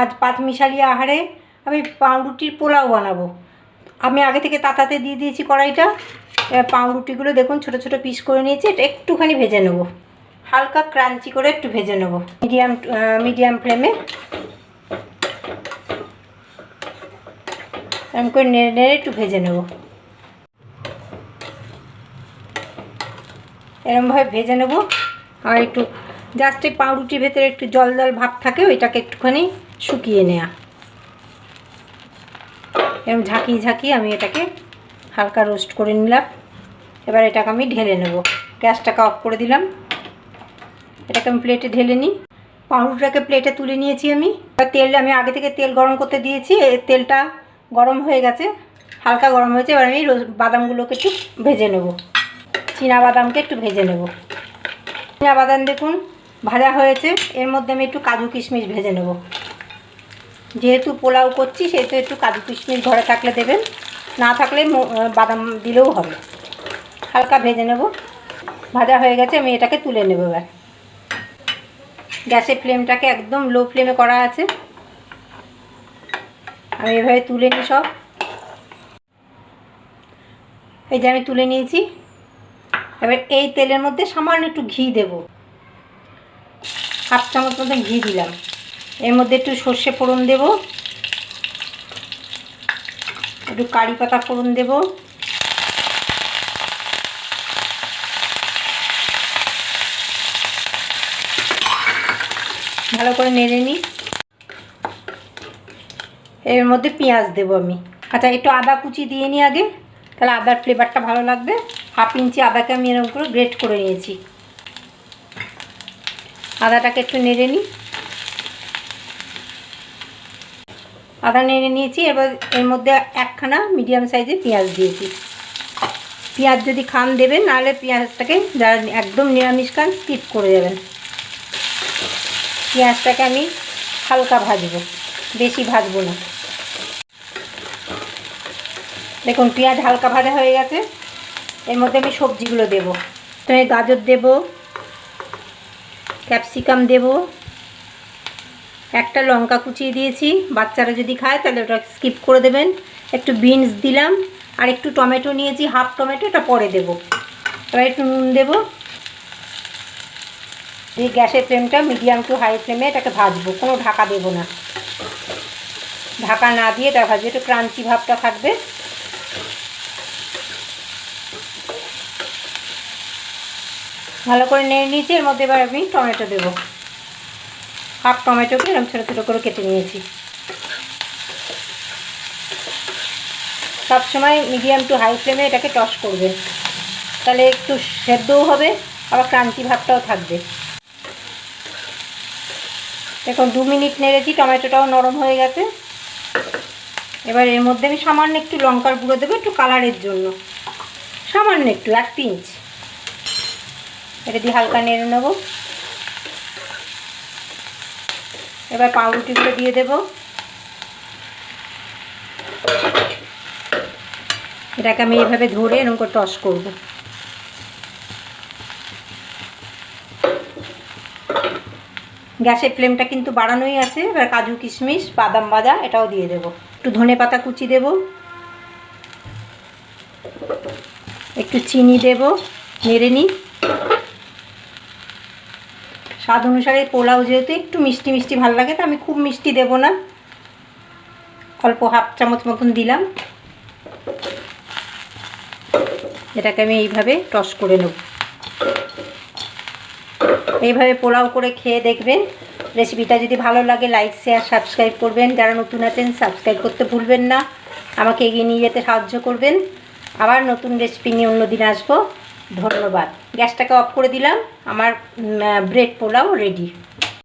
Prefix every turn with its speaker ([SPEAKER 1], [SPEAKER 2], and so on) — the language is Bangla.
[SPEAKER 1] আজ পাঁচমিশালি আহারে আমি পাউরুটির পোলাও বানাবো। আমি আগে থেকে তাতাতে দিয়ে দিয়েছি কড়াইটা। পাউরুটিগুলো দেখুন, ছোট ছোট পিস করে নিয়েছি। এটা একটুখানি ভেজে নেব। হালকা ক্রাঞ্চি করে একটু ভেজে নেব। মিডিয়াম মিডিয়াম ফ্লেমে এরকম করে নেড়ে নেড়ে একটু ভেজে নেব। এরমভাবে ভেজে নেব। আর একটু জাস্ট এই পাউরুটির ভেতরে একটু জল জল ভাব থাকে, ওইটাকে একটুখানি শুকিয়ে নেওয়া এরকম ঝাঁকিয়ে ঝাঁকিয়ে আমি এটাকে হালকা রোস্ট করে নিলাম। এবার এটাকে আমি ঢেলে নেব। গ্যাসটাকে অফ করে দিলাম। এটাকে আমি প্লেটে ঢেলে নিই। পাউরুটিটাকে প্লেটে তুলে নিয়েছি আমি। এবার তেল আমি আগে থেকে তেল গরম করতে দিয়েছি। তেলটা গরম হয়ে গেছে। হালকা গরম হয়েছে। এবার আমি বাদামগুলোকে একটু ভেজে নেব। চীনা বাদামকে একটু ভেজে নেব। চীনা বাদাম দেখুন, ভাজা হয়েছে। এর মধ্যে আমি একটু কাজু কিশমিশ ভেজে নেব। যেহেতু পোলাও করছি, সেহেতু একটু কাজু কিশমিশ ঘরে থাকলে দেবেন। না থাকলে বাদাম দিলেও হবে। হালকা ভেজে নেব। ভাজা হয়ে গেছে, আমি এটাকে তুলে নেব এবার। গ্যাসের ফ্লেমটাকে একদম লো ফ্লেমে করা আছে। আমি এভাবে তুলে নিই সব। এই যে আমি তুলে নিয়েছি। এবার এই তেলের মধ্যে সামান্য একটু ঘি দেব। হাফ চামচ মতো ঘি দিলাম। এর মধ্যে একটু সর্ষে ফোড়ন দেব। একটু কারি পাতা ফোড়ন দেব। ভালো করে নেড়ে নিই। এর মধ্যে পেঁয়াজ দেবো আমি। আচ্ছা একটু আদা কুচি দিয়ে নিই আগে। তাহলে আদার ফ্লেভারটা ভালো লাগবে। হাফ ইঞ্চি আদাকে আমি এরকম করে গ্রেট করে নিয়েছি। আদাটাকে একটু নেড়ে নিই। আদা নেড়ে নিয়েছি, এবার এর মধ্যে একখানা মিডিয়াম সাইজে পেঁয়াজ দিয়েছি। পেঁয়াজ যদি খান দেবেন, নাহলে পেঁয়াজটাকে যারা একদম নিরামিষ খান স্কিপ করে দেবেন। পেঁয়াজটাকে আমি হালকা ভাজবো, বেশি ভাজবো না। দেখুন, পেঁয়াজ হালকা ভাজা হয়ে গেছে। এর মধ্যে আমি সবজিগুলো দেবো। গাজর দেব ক্যাপসিকাম দেব একটা লঙ্কা কুচিয়ে দিয়েছি, বাচ্চারা যদি খায় তাহলে ওটা স্কিপ করে দেবেন। একটু বিনস দিলাম, আর একটু টমেটো নিয়েছি হাফ টমেটো, এটা পরে দেব। এবার একটু নুন দেবো। এই গ্যাসের ফ্লেমটা মিডিয়াম টু হাই ফ্লেমে এটাকে ভাজবো, কোনো ঢাকা দেবো না। ঢাকা না দিয়ে এটা ভাজবে, একটু ক্রাঞ্চি ভাবটা থাকবে। ভালো করে নেড়ে নিয়েছি, এর মধ্যে এবার আমি টমেটো দেবো। হাফ টমেটোকে এরকম ছোটো ছোটো করে কেটে নিয়েছি। সবসময় মিডিয়াম টু হাই ফ্লেমে এটাকে টস করবেন তাহলে একটু সেদ্ধও হবে, আবার ক্রান্তি ভাবটাও থাকবে। দেখুন, দু মিনিট নেড়েছি, টমেটোটাও নরম হয়ে গেছে। এবার এর মধ্যে আমি সামান্য একটু লঙ্কার গুঁড়ো দেবো, একটু কালারের জন্য। সামান্য একটু, এক পিঞ্চ এটা দিয়ে হালকা নেড়ে নেব। এবার পাউরুটিগুলো দিয়ে দেব। এটাকে আমি এভাবে ধরে এরকম করে টস করব। গ্যাসের ফ্লেমটা কিন্তু বাড়ানোই আছে। এবার কাজু, কিশমিশ, বাদাম ভাজা এটাও দিয়ে দেবো। একটু ধনে পাতা কুচি দেব। একটু চিনি দেব। নেড়ে নিই। স্বাদ অনুসারে পোলাও যেহেতু একটু মিষ্টি মিষ্টি ভালো লাগে, তো আমি খুব মিষ্টি দেব না। অল্প হাফ চামচ মতন দিলাম। এটাকে আমি এইভাবে টস করে নেব। এইভাবে পোলাও করে খেয়ে দেখবেন। রেসিপিটা যদি ভালো লাগে, লাইক, শেয়ার, সাবস্ক্রাইব করবেন। যারা নতুন আছেন, সাবস্ক্রাইব করতে ভুলবেন না। আমাকে এগিয়ে নিয়ে যেতে সাহায্য করবেন। আবার নতুন রেসিপি নিয়ে অন্যদিন আসব। ধন্যবাদ। গ্যাসটাকে অফ করে দিলাম। আমার ব্রেড পোলাও রেডি